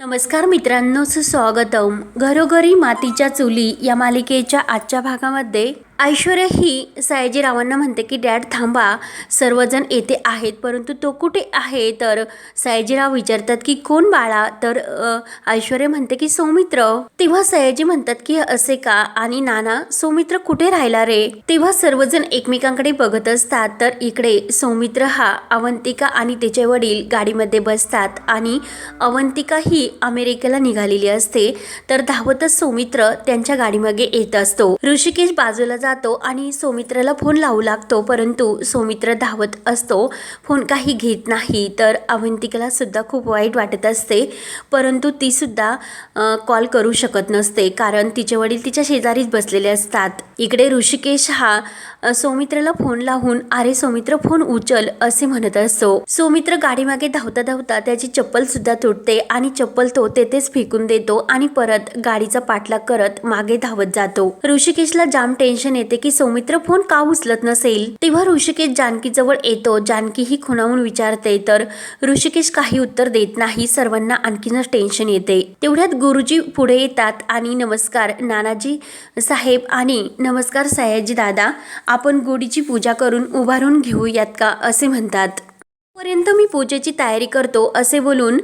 नमस्कार मित्रांनो सुस्वागतम. घरोघरी मातीच्या चुली या मालिकेच्या आजच्या भागामध्ये ऐश्वर्या ही सयाजीरावांना म्हणते की डॅड थांबा. सर्वजण येथे आहेत. परंतु तो कुठे आहे? तर सयाजीराव विचारतात की कोण बाळा? तर ऐश्वर्या म्हणते की सौमित्र. तेव्हा सयाजी म्हणतात की असे का? आणि नाना सौमित्र कुठे राहिला रे? तेव्हा सर्वजण एकमेकांकडे बघत असतात. तर इकडे सौमित्र हा अवंतिका आणि तिचे वडील गाडीमध्ये बसतात आणि अवंतिका ही अमेरिकेला निघालेली असते. तर धावतच सौमित्र त्यांच्या गाडीमागे येत असतो. ऋषिकेश बाजूला जातो आणि सौमित्राला फोन लावू लागतो परंतु सौमित्र धावत असतो. फोन काही घेत नाही तर अवंतिकाला सुद्धा खूप वाईट वाटत असते. परंतु तीसुद्धा कॉल करू शकत नसते कारण तिचे वडील तिच्या शेजारीच बसलेले असतात. इकडे ऋषिकेश हा सौमित्रला सौमित्राला फोन लावून अरे सौमित्र फोन उचल असे म्हणत असतो. सौमित्र गाडीमागे धावता धावता त्याची चप्पल सुद्धा तुटते आणि चप्पल तो तेथेच फेकून देतो आणि परत गाडीचा पाठलाग करत मागे धावत जातो. ऋषिकेशला जाम टेन्शन येते की सौमित्र फोन का उचलत नसेल? तेव्हा ऋषिकेश जानकी जवळ येतो. जानकी ही खुणावून विचारते तर ऋषिकेश काही उत्तर देत नाही. सर्वांना आणखीनच टेन्शन येते. तेवढ्यात गुरुजी पुढे येतात आणि नमस्कार नानाजी साहेब आणि नमस्कार सयाजी दादा आपण गुढीची पूजा करून उभारून घेऊयात का? असे म्हणतात. पर्यंत मी पूजेची तयारी करतो असे बोलून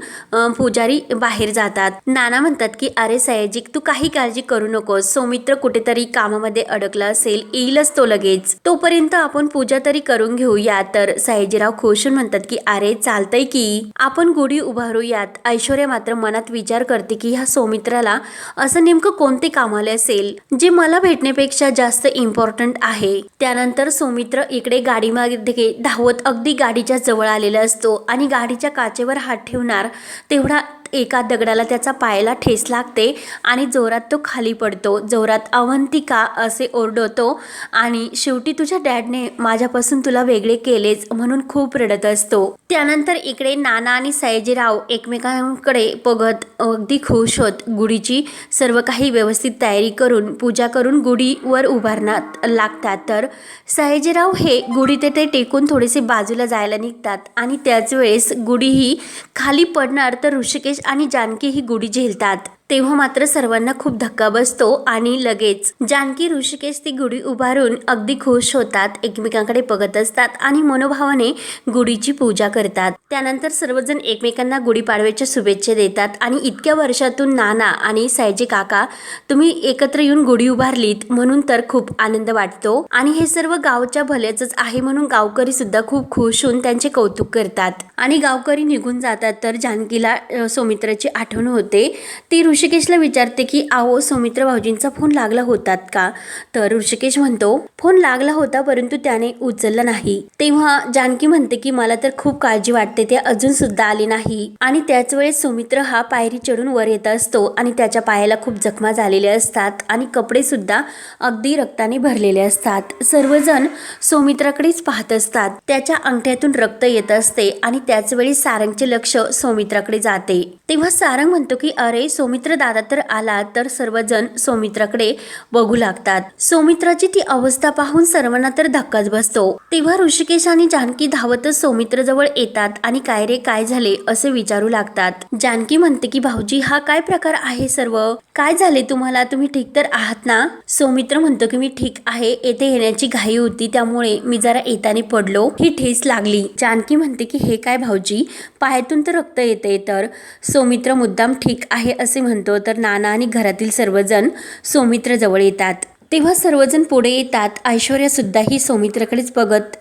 पुजारी बाहेर जातात. नाना म्हणतात की अरे सयाजी तू काही काळजी करू नकोस. सौमित्र कुठेतरी कामामध्ये अडकला असेल येईलच तो लगेच. तोपर्यंत आपण पूजा तरी करून घेऊया. तर सयाजीराव खोशून म्हणतात की अरे चालतंय की. आपण गुढी उभारूयात. ऐश्वर्या मात्र मनात विचार करते की ह्या सौमित्राला असं नेमकं कोणते कामाले असेल जे मला भेटण्यापेक्षा जास्त इम्पॉर्टंट आहे? त्यानंतर सौमित्र इकडे गाडीमध्ये धावत अगदी गाडीच्या जवळ आले. आलेला असतो आणि गाडीच्या काचेवर हात ठेवणार तेवढा एका दगडाला त्याचा पायाला ठेस लागते आणि जोरात तो खाली पडतो. जोरात अवंतिका असे ओरडतो आणि शेवटी तुझ्या डॅडने माझ्यापासून तुला वेगळे केलेच म्हणून खूप रडत असतो. त्यानंतर इकडे नाना आणि सयाजीराव एकमेकांकडे बघत अगदी खुश होत. गुढीची सर्व काही व्यवस्थित तयारी करून पूजा करून गुढीवर उभारण्यात लागतात. तर सयाजीराव हे गुढी तेथे टेकून थोडेसे बाजूला जायला निघतात आणि त्याच वेळेस गुढी ही खाली पडणार तर ऋषिकेश आणि जानकी ही गुढी झेलतात. तेव्हा मात्र सर्वांना खूप धक्का बसतो आणि लगेच. जानकी ऋषिकेश ती गुढी उभारून अगदी खुश होतात एकमेकांकडे बघत असतात आणि मनोभावाने गुढीची पूजा करतात. त्यानंतर सर्वजण एकमेकांना गुढीपाडव्याच्या शुभेच्छा देतात आणि इतक्या वर्षातून नाना आणि सायजी काका तुम्ही एकत्र येऊन गुढी उभारलीत म्हणून तर खूप आनंद वाटतो. आणि हे सर्व गावच्या भल्याचंच आहे म्हणून गावकरी सुद्धा खूप खुश होऊन त्यांचे कौतुक करतात. आणि गावकरी निघून जातात तर जानकीला सौमित्राची आठवण होते. ती ऋषिकेशला विचारते की आहो सौमित्र भाऊजींचा फोन लागला होतात का? तर ऋषिकेश म्हणतो फोन लागला होता परंतु त्याने उचलला नाही. तेव्हा जानकी म्हणते की मला तर खूप काळजी वाटते ते अजून सुद्धा आले नाही. आणि त्याच वेळेस सौमित्र हा पायरी चढून वर येत असतो आणि त्याच्या पायाला खूप जखमा झालेल्या असतात आणि कपडे सुद्धा अगदी रक्ताने भरलेले असतात. सर्वजण सौमित्राकडेच पाहत असतात. त्याच्या अंगठ्यातून रक्त येत असते आणि त्याच वेळी सारंगचे लक्ष सौमित्राकडे जाते. तेव्हा सारंग म्हणतो की अरे सौमित्र दादा तर आला तर सर्वजण सौमित्राकडे बघू लागतात. सौमित्राची ती अवस्था पाहून सर्वांना तर धक्काच बसतो. तेव्हा ऋषिकेश आणि जानकी धावतच सौमित्र जवळ येतात आणि काय रे काय झाले असे विचारू लागतात. जानकी म्हणते की भाऊजी हा काय प्रकार आहे सर्व? काय झाले तुम्हाला? तुम्ही ठीक तर आहात ना? सौमित्र म्हणतो की मी ठीक आहे. येथे येण्याची घाई होती त्यामुळे मी जरा येताने पडलो. ही ठेस लागली. जानकी म्हणते की हे काय भाऊजी? पायातून तर रक्त येते तर? सौमित्र मुद्दाम ठीक आहे असे म्हणतो. तर नाना आणि घरातील सर्वजण सौमित्र जवळ येतात. तेव्हा सर्वजण पुढे येतात. ऐश्वर्यासुद्धाही सौमित्रकडेच सौमित्राकडेच बघत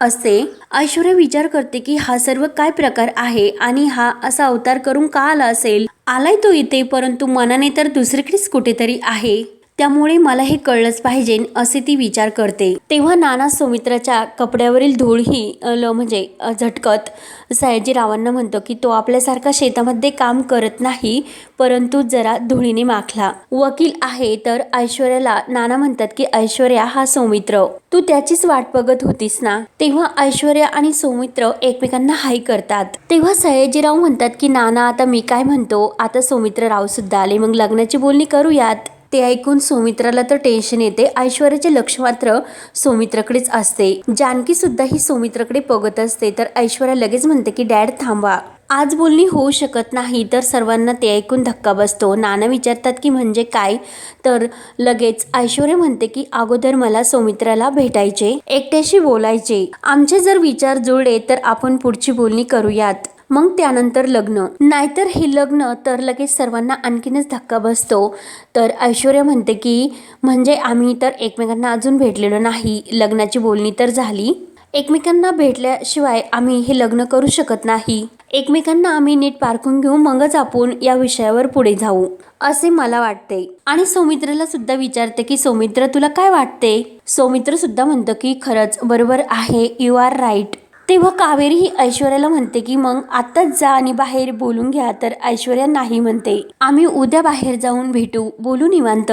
असते. ऐश्वर्या विचार करते की हा सर्व काय प्रकार आहे आणि हा असा अवतार करून का आला असेल? आलाय तो इथे परंतु मनाने तर दुसरीकडेच कुठेतरी आहे. त्यामुळे मला हे कळलंच पाहिजे असे ती विचार करते. तेव्हा नाना सौमित्राच्या कपड्यावरील धूळ ही ल म्हणजे झटकत सयाजीरावांना म्हणतो की तो आपल्यासारखा शेतामध्ये काम करत नाही परंतु जरा धुळीने माखला. वकील आहे तर ऐश्वर्याला नाना म्हणतात की ऐश्वर्या हा सौमित्र. तू त्याचीच वाट बघत होतीस ना? तेव्हा ऐश्वर्या आणि सौमित्र एकमेकांना हाय करतात. तेव्हा सयाजीराव म्हणतात की नाना आता मी काय म्हणतो? आता सौमित्र राव सुद्धा आले. मग लग्नाची बोलणी करूयात. ते ऐकून सौमित्राला तर टेन्शन येते. ऐश्वर्याचे लक्ष मात्र सौमित्राकडेच असते. जानकी सुद्धा ही सौमित्राकडे बघत असते. तर ऐश्वर्या लगेच म्हणते की डॅड थांबा. आज बोलणी होऊ शकत नाही तर सर्वांना ते ऐकून धक्का बसतो. नाना विचारतात की म्हणजे काय? तर लगेच ऐश्वर्य म्हणते की अगोदर मला सौमित्राला भेटायचे एकट्याशी बोलायचे. आमचे जर विचार जुळले तर आपण पुढची बोलणी करूयात. मग त्यानंतर लग्न. नाहीतर हे लग्न तर लगेच सर्वांना आणखीनच धक्का बसतो. तर ऐश्वर्या म्हणते की म्हणजे आम्ही तर एकमेकांना अजून भेटलेलो नाही. लग्नाची बोलणी तर झाली. एकमेकांना भेटल्याशिवाय आम्ही हे लग्न करू शकत नाही. एकमेकांना आम्ही नीट पारखून घेऊ मगच आपण या विषयावर पुढे जाऊ. असे मला वाटते. आणि सौमित्राला सुद्धा विचारते की सौमित्र तुला काय वाटते? सौमित्र सुद्धा म्हणतं की खरंच बरोबर आहे. यू आर राईट तेव्हा कावेरी ही ऐश्वर्याला म्हणते की मग आत्ताच जा आणि बाहेर बोलून घ्या. तर ऐश्वर्या नाही म्हणते. आम्ही उद्या बाहेर जाऊन भेटू. बोलू निवांत.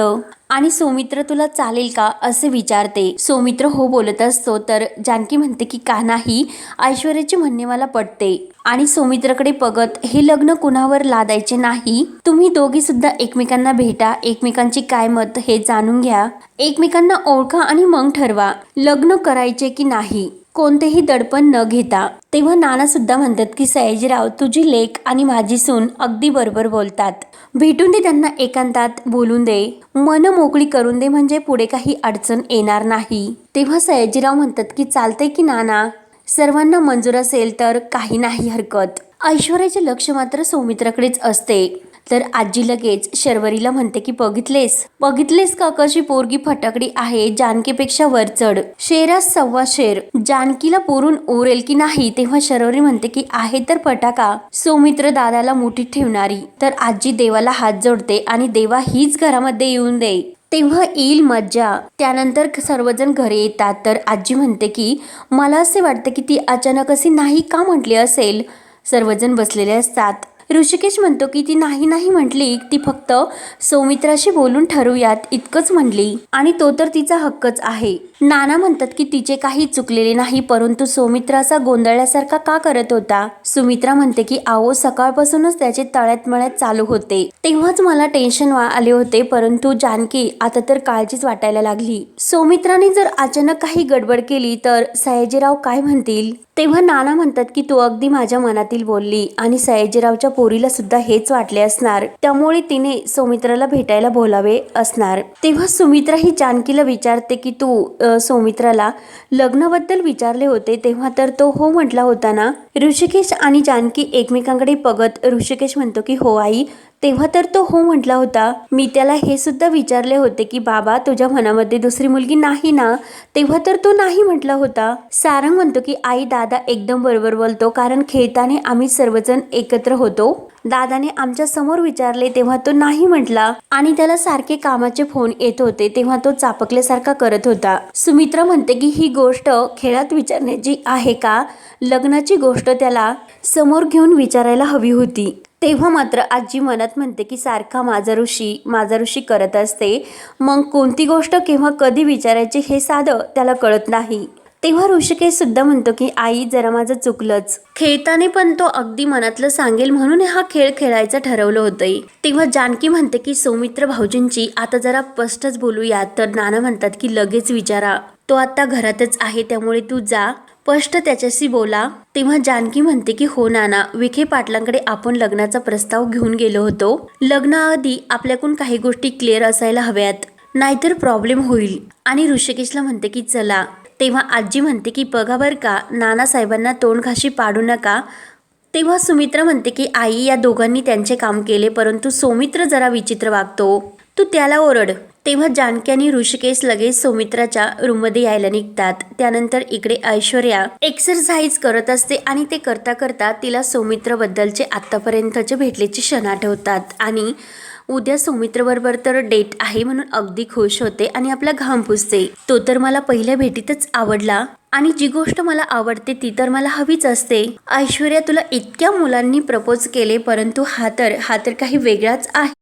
आणि सौमित्र तुला चालेल का? असे विचारते. सौमित्र हो बोलत असतो. तर जानकी म्हणते की का नाही? ऐश्वर्याचे म्हणणे मला पटते. आणि सौमित्राकडे बघत हे लग्न कुणावर लादायचे नाही? तुम्ही दोघी सुद्धा एकमेकांना भेटा. एकमेकांची काय मत हे जाणून घ्या. एकमेकांना ओळखा आणि मग ठरवा. लग्न करायचे की नाही? कोणतेही दडपण न घेता. तेव्हा नाना सुद्धा म्हणतात की सयाजीराव तुझी लेख आणि माझी सून अगदी बरोबर बोलतात. भेटून दे त्यांना एकांतात बोलून दे. मन मोकळी करून दे म्हणजे पुढे काही अडचण येणार नाही. तेव्हा सयाजीराव म्हणतात की चालते की नाना? सर्वांना मंजूर असेल तर काही नाही हरकत. ऐश्वर्याचे लक्ष मात्र सौमित्राकडेच असते. तर आजी लगेच शर्वरीला म्हणते की बघितलेस? बघितलेस का कशी पोरगी फटाकडी आहे जानकीपेक्षा वरचढ शेरास सव्वा शेर. जानकीला पोरून ओरेल की नाही तेव्हा शर्वरी म्हणते की आहे तर फटाका. सौमित्र दादाला मुठीत ठेवणारी. तर आजी देवाला हात जोडते आणि देवा हीच घरामध्ये येऊन दे. तेव्हा येईल मज्जा. त्यानंतर सर्वजण घरी येतात. तर आजी म्हणते की मला असे वाटते की ती अचानक अशी नाही का म्हटली असेल? सर्वजण बसलेले असतात. ऋषिकेश म्हणतो की ती नाही नाही म्हटली. ती फक्त सौमित्राशी बोलून ठरवूयात इतकंच म्हणली. आणि तो तर तिचा हक्कच आहे. नाना म्हणतात की तिचे काही चुकलेले नाही परंतु सौमित्राचा गोंधळल्यासारखा का करत होता? सुमित्रा म्हणते की आओ सकाळपासूनच त्याचे तळ्यात मळ्यात चालू होते. तेव्हाच मला टेन्शन वा- आले होते परंतु जानकी आता तर काळजीच वाटायला लागली. सौमित्राने जर अचानक काही गडबड केली तर सयाजीराव काय म्हणतील? तेव्हा नाना म्हणतात की तू अगदी माझ्या मनातील बोलली आणि सयाजीरावच्या पोरीला सुद्धा हेच वाटले असणार. त्यामुळे तिने सौमित्राला भेटायला बोलावे असणार. तेव्हा सुमित्रा ही जानकीला विचारते की तू सौमित्राला लग्नाबद्दल विचारले होते तेव्हा तर तो हो म्हटला होता ना? ऋषिकेश आणि जानकी एकमेकांकडे बघत ऋषिकेश म्हणतो की हो आई तेव्हा तर तो हो म्हटला होता. मी त्याला हे सुद्धा विचारले होते की बाबा तुझ्या मनामध्ये दुसरी मुलगी नाही ना? तेव्हा तर तो नाही म्हटला होता. सारंग म्हणतो की आई दादा एकदम बरोबर बोलतो कारण खेळताना आम्ही सर्वजण एकत्र होतो. दादाने आमच्यासमोर विचारले तेव्हा तो नाही म्हटला. आणि त्याला सारखे कामाचे फोन येत होते तेव्हा तो चापकल्यासारखा करत होता. सुमित्रा म्हणते की ही गोष्ट खेळात विचारण्याची आहे का? लग्नाची गोष्ट त्याला समोर घेऊन विचारायला हवी होती. तेव्हा मात्र आजी मनात म्हणते की सारखा माझा ऋषी माझा ऋषी करत असते. मग कोणती गोष्ट केव्हा कधी विचारायची हे साधं त्याला कळत नाही. तेव्हा ऋषिकेश सुद्धा म्हणतो की आई जरा माझं चुकलंच. खेळताना पण तो अगदी मनातलं सांगेल म्हणून हा खेळ खेळायचं ठरवलं होतंय. तेव्हा जानकी म्हणते की सौमित्र भाऊजींची आता जरा स्पष्टच बोलूया. तर नाना म्हणतात की लगेच विचारा. तो आता घरातच आहे त्यामुळे तू जा. स्पष्ट त्याच्याशी बोला. तेव्हा जानकी म्हणते की हो नाना. विखे पाटलांकडे आपण लग्नाचा प्रस्ताव घेऊन गेलो होतो. लग्नाआधी आपल्याकडून काही गोष्टी क्लिअर असायला हव्यात. नाहीतर प्रॉब्लेम होईल. आणि ऋषिकेशला म्हणते की चला. तेव्हा आजी म्हणते की बघा बरं का नानासाहेबांना तोंडघाशी पाडू नका. तेव्हा सुमित्रा म्हणते की आई या दोघांनी त्यांचे काम केले परंतु सौमित्र जरा विचित्र वागतो. तू त्याला ओरड. तेव्हा जानकी आणि ऋषिकेश लगेच सौमित्राच्या रूममध्ये यायला निघतात. त्यानंतर इकडे ऐश्वर्या एक्सरसाइज करत असते आणि ते करता करता तिला सौमित्रबद्दलचे आत्तापर्यंतचे भेटलेचे क्षण आठवतात आणि उद्या सौमित्रबरोबर तर डेट आहे म्हणून अगदी खुश होते आणि आपला घाम पुसते. तो तर मला पहिल्या भेटीतच आवडला आणि जी गोष्ट मला आवडते ती तर मला हवीच असते. ऐश्वर्या तुला इतक्या मुलांनी प्रपोज केले परंतु हा तर हा तर काही वेगळाच आहे.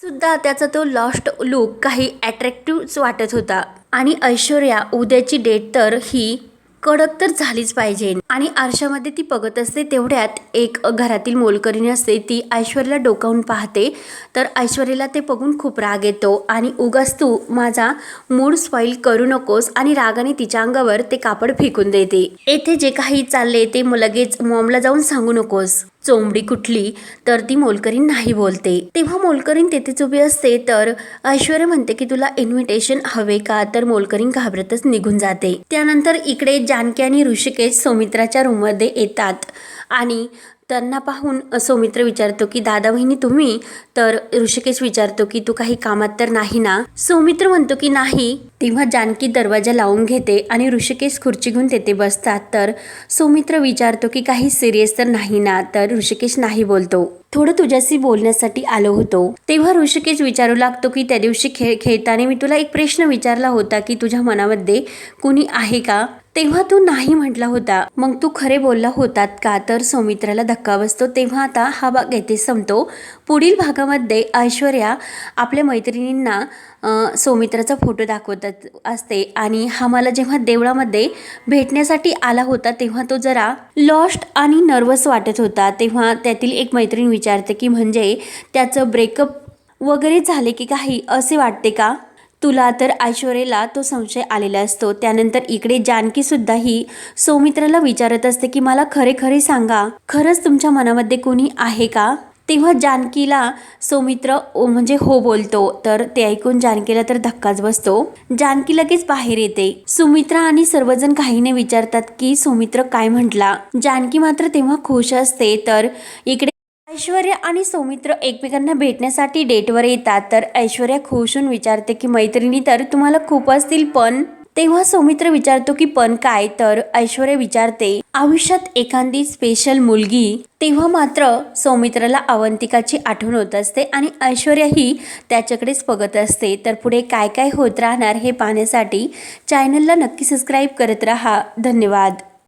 सुद्धा त्याचा तो लॉस्ट लुक काही अट्रॅक्टिव्ह वाटत होता. आणि ऐश्वर्या उद्याची डेट तर ही कडक तर झालीच पाहिजे. आणि आरशामध्ये ती बघत असते तेवढ्यात एक घरातील मोलकरीण असते ती ऐश्वर्याला डोकावून पाहते. तर ऐश्वर्याला ते बघून खूप राग येतो. आणि उगाच तू माझा मूड स्पॉईल करू नकोस आणि रागाने तिच्या अंगावर ते कापड फेकून देते. येथे जे काही चालले ते मग लगेच मॉमला जाऊन सांगू नकोस. चोंबडी कुठली तर ती मोलकरीण नाही बोलते. तेव्हा मोलकरीण तेथेच उभी असते तर ऐश्वर्या म्हणते की तुला इन्व्हिटेशन हवे का? तर मोलकरीण घाबरतच निघून जाते. त्यानंतर इकडे जानकी आणि ऋषिकेश सौमित्राच्या रूममध्ये येतात. आणि त्यांना पाहून सौमित्र विचारतो की दादा बहिणी तुम्ही? तर ऋषिकेश विचारतो की तू काही कामात तर नाही ना? सौमित्र म्हणतो की नाही. तेव्हा जानकी दरवाजा लावून घेते आणि ऋषिकेश खुर्ची घेऊन तेथे बसतात. तर सौमित्र विचारतो की काही सिरियस तर नाही ना? तर ऋषिकेश नाही बोलतो. थोडं तुझ्याशी बोलण्यासाठी आलो होतो. तेव्हा ऋषिकेश विचारू लागतो की त्या दिवशी खेळ खेळताना मी तुला एक प्रश्न विचारला होता की तुझ्या मनामध्ये कुणी आहे का? तेव्हा तू नाही म्हटला होता. मग तू खरे बोलला होतात का? तर सौमित्राला धक्का बसतो. तेव्हा आता हा भाग येथे संपतो. पुढील भागामध्ये ऐश्वर्या आपल्या मैत्रिणींना सौमित्राचा फोटो दाखवत असते आणि हा मला जेव्हा देवळामध्ये भेटण्यासाठी आला होता तेव्हा तो जरा लॉस्ट आणि नर्वस वाटत होता. तेव्हा त्यातील एक मैत्रीण विचारते की म्हणजे त्याचं ब्रेकअप वगैरे झाले की काही? असे वाटते का? तुला तर ऐश्वर्याला तो संशय आलेला असतो. त्यानंतर इकडे जानकीसुद्धा ही सौमित्राला विचारत असते की मला खरे खरे सांगा खरंच तुमच्या मनामध्ये कोणी आहे का? तेव्हा जानकीला सौमित्र ओ म्हणजे हो बोलतो. तर ते ऐकून जानकीला तर धक्काच बसतो. जानकी लगेच बाहेर येते. सुमित्रा आणि सर्वजण काहीने विचारतात की सौमित्र काय म्हटला? जानकी मात्र तेव्हा खुश असते. तर इकडे ऐश्वर्या आणि सौमित्र एकमेकांना भेटण्यासाठी डेटवर येतात. तर ऐश्वर्या खुश होऊन विचारते की मैत्रिणी तर तुम्हाला खूप असतील पण. तेव्हा सौमित्र विचारतो की पण काय? तर ऐश्वर्या विचारते आयुष्यात एखादी स्पेशल मुलगी? तेव्हा मात्र सौमित्राला अवंतिकाची आठवण होत असते आणि ऐश्वर्याही त्याच्याकडेच बघत असते. तर पुढे काय काय होत राहणार हे पाहण्यासाठी चॅनलला नक्की सबस्क्राईब करत राहा. धन्यवाद.